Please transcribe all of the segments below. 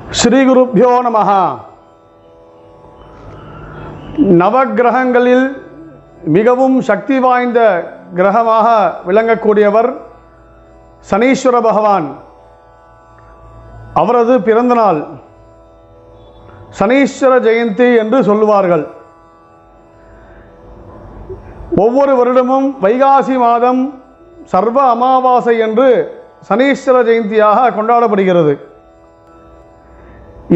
ஸ்ரீ குருப்பியோ நமஹ. நவகிரகங்களில் மிகவும் சக்தி வாய்ந்த கிரகமாக விளங்கக்கூடியவர் சனீஸ்வர பகவான். அவரது பிறந்தநாள் சனீஸ்வர ஜெயந்தி என்று சொல்லுவார்கள். ஒவ்வொரு வருடமும் வைகாசி மாதம் சர்வ அமாவாசை என்று சனீஸ்வர ஜெயந்தியாக கொண்டாடப்படுகிறது.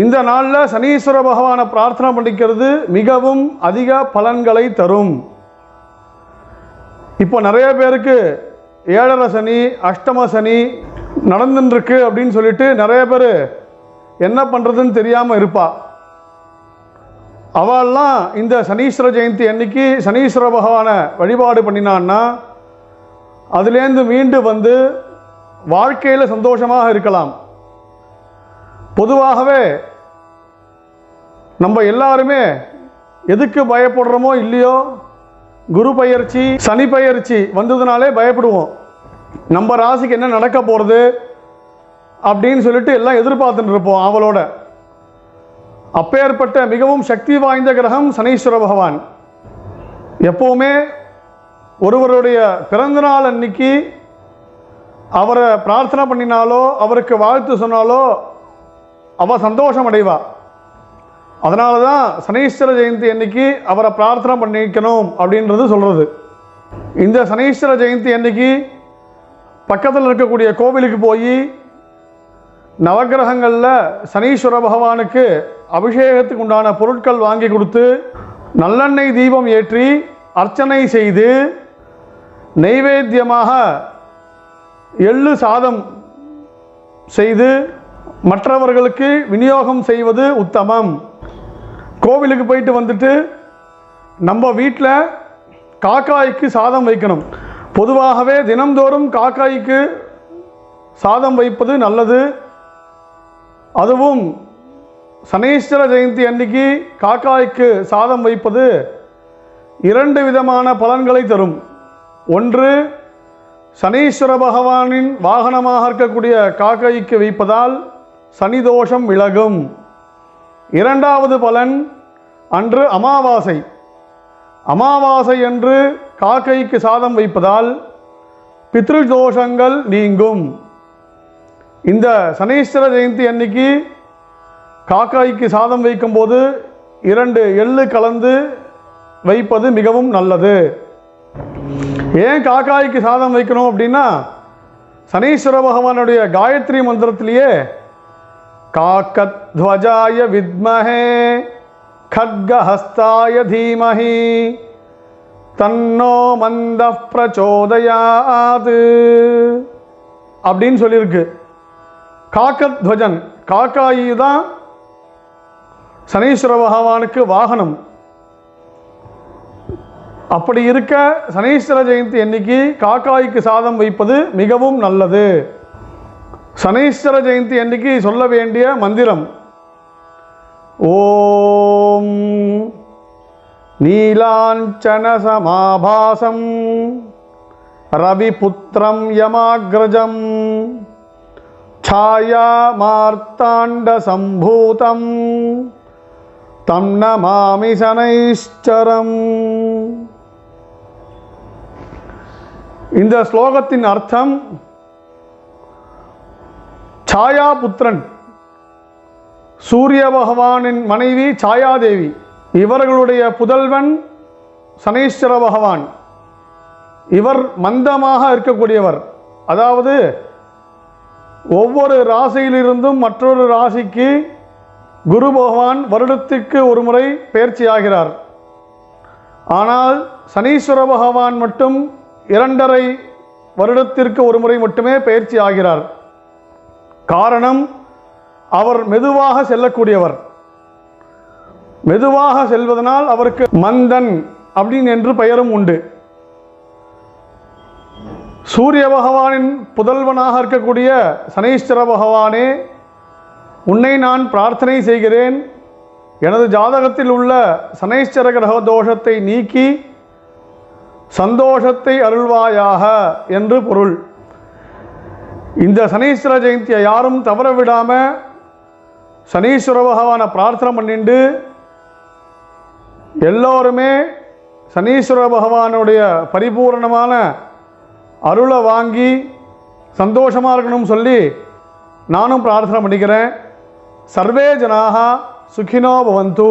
இந்த நாளில் சனீஸ்வர பகவானை பிரார்த்தனை பண்ணிக்கிறது மிகவும் அதிக பலன்களை தரும். இப்போ நிறைய பேருக்கு ஏழரை சனி அஷ்டம சனி நடந்துருக்கு அப்படின்னு சொல்லிட்டு நிறைய பேர் என்ன பண்ணுறதுன்னு தெரியாமல் இருப்பா. அவெல்லாம் இந்த சனீஸ்வர ஜெயந்தி அன்னைக்கு சனீஸ்வர பகவானை வழிபாடு பண்ணினான்னா அதுலேருந்து மீண்டு வந்து வாழ்க்கையில் சந்தோஷமாக இருக்கலாம். பொதுவாகவே நம்ம எல்லாருமே எதுக்கு பயப்படுறோமோ இல்லையோ குரு பயிற்சி சனி பயிற்சி வந்ததுனாலே பயப்படுவோம். நம்ம ராசிக்கு என்ன நடக்க போகிறது அப்படின்னு சொல்லிட்டு எல்லாம் எதிர்பார்த்துட்டு இருப்போம் அவளோட. அப்பேற்பட்ட மிகவும் சக்தி வாய்ந்த கிரகம் சனீஸ்வர பகவான். எப்போவுமே ஒருவருடைய பிறந்தநாள் அன்னைக்கு அவரை பிரார்த்தனை பண்ணினாலோ அவருக்கு வாழ்த்து சொன்னாலோ அவள் சந்தோஷம் அடைவா அதனால தான் சனீஸ்வர ஜெயந்தி அன்னைக்கு அவரை பிரார்த்தனை பண்ணிக்கணும் அப்படின்றது சொல்கிறது இந்த சனீஸ்வர ஜெயந்தி அன்னைக்கு பக்கத்தில் இருக்கக்கூடிய கோவிலுக்கு போய் நவக்கிரகங்களில் சனீஸ்வர பகவானுக்கு அபிஷேகத்துக்கு உண்டான பொருட்கள் வாங்கி கொடுத்து நல்லெண்ணெய் தீபம் ஏற்றி அர்ச்சனை செய்து நைவேத்தியமாக எள்ளு சாதம் செய்து மற்றவர்களுக்கு விநியோகம் செய்வது உத்தமம். கோவிலுக்கு போயிட்டு வந்துட்டு நம்ம வீட்டில் காக்காய்க்கு சாதம் வைக்கணும். பொதுவாகவே தினம்தோறும் காக்காய்க்கு சாதம் வைப்பது நல்லது. அதுவும் சனீஸ்வர ஜெயந்தி அன்னைக்கு காக்காய்க்கு சாதம் வைப்பது இரண்டு விதமான பலன்களை தரும். ஒன்று சனீஸ்வர பகவானின் வாகனமாக இருக்கக்கூடிய காக்காய்க்கு வைப்பதால் சனி தோஷம் விலகும். இரண்டாவது பலன் அன்று அமாவாசை. அமாவாசை என்று காக்கைக்கு சாதம் வைப்பதால் பித்ரு தோஷங்கள் நீங்கும். இந்த சனீஸ்வர ஜெயந்தி அன்னைக்கு காக்காய்க்கு சாதம் வைக்கும்போது இரண்டு எள்ளு கலந்து வைப்பது மிகவும் நல்லது. ஏன் காக்காய்க்கு சாதம் வைக்கணும் அப்படின்னா சனீஸ்வர பகவானுடைய காயத்ரி மந்திரத்திலேயே காக்கத்வஜாய வித்மஹே खड्गहस्ताय धीमहि தன்னோ மந்த பிரச்சோதயாத் அப்படின்னு சொல்லியிருக்கு காக்கத்வஜன் காக்காயி தான் சனீஸ்வர பகவானுக்கு வாகனம் அப்படி இருக்க சனீஸ்வர ஜெயந்தி அன்னைக்கு காக்காய்க்கு சாதம் வைப்பது மிகவும் நல்லது சனீஸ்வர ஜெயந்தி அன்னைக்கு சொல்ல வேண்டிய மந்திரம். ஓம் நீலாஞ்சனசமாபாசம் ரவிபுத்திரம் யமாகிரஜம் மார்த்தாண்டசம்பூதம் தம் நமாமி சனைஷ்டரம் இந்த ஸ்லோகத்தின் அர்த்தம் சாயாபுத்திரன் சூரிய பகவானின் மனைவி சாயாதேவி இவர்களுடைய புதல்வன் சனீஸ்வர பகவான். இவர் மந்தமாக இருக்கக்கூடியவர். அதாவது ஒவ்வொரு ராசியிலிருந்தும் மற்றொரு ராசிக்கு குரு பகவான் வருடத்திற்கு ஒரு முறை பயிற்சியாகிறார் ஆனால் சனீஸ்வர பகவான் மட்டும் இரண்டரை வருடத்திற்கு ஒரு முறை மட்டுமே பயிற்சி ஆகிறார் காரணம் அவர் மெதுவாக செல்லக்கூடியவர். மெதுவாக செல்வதனால் அவருக்கு மந்தன் அப்படின்னு என்று பெயரும் உண்டு. சூரிய பகவானின் புதல்வனாக இருக்கக்கூடிய சனீஸ்வர பகவானே உன்னை நான் பிரார்த்தனை செய்கிறேன். எனது ஜாதகத்தில் உள்ள சனீஸ்வர கிரக தோஷத்தை நீக்கி சந்தோஷத்தை அருள்வாயாக என்று பொருள். இந்த சனீஸ்வர ஜெயந்தியை யாரும் தவற விடாமல் சனீஸ்வர பகவானை பிரார்த்தனை பண்ணிண்டு எல்லோருமே சனீஸ்வர பகவானுடைய பரிபூரணமான அருளை வாங்கி சந்தோஷமாக இருக்கணும்னு சொல்லி நானும் பிரார்த்தனை பண்ணிக்கிறேன். சர்வே ஜனாக சுகினோ பவந்து.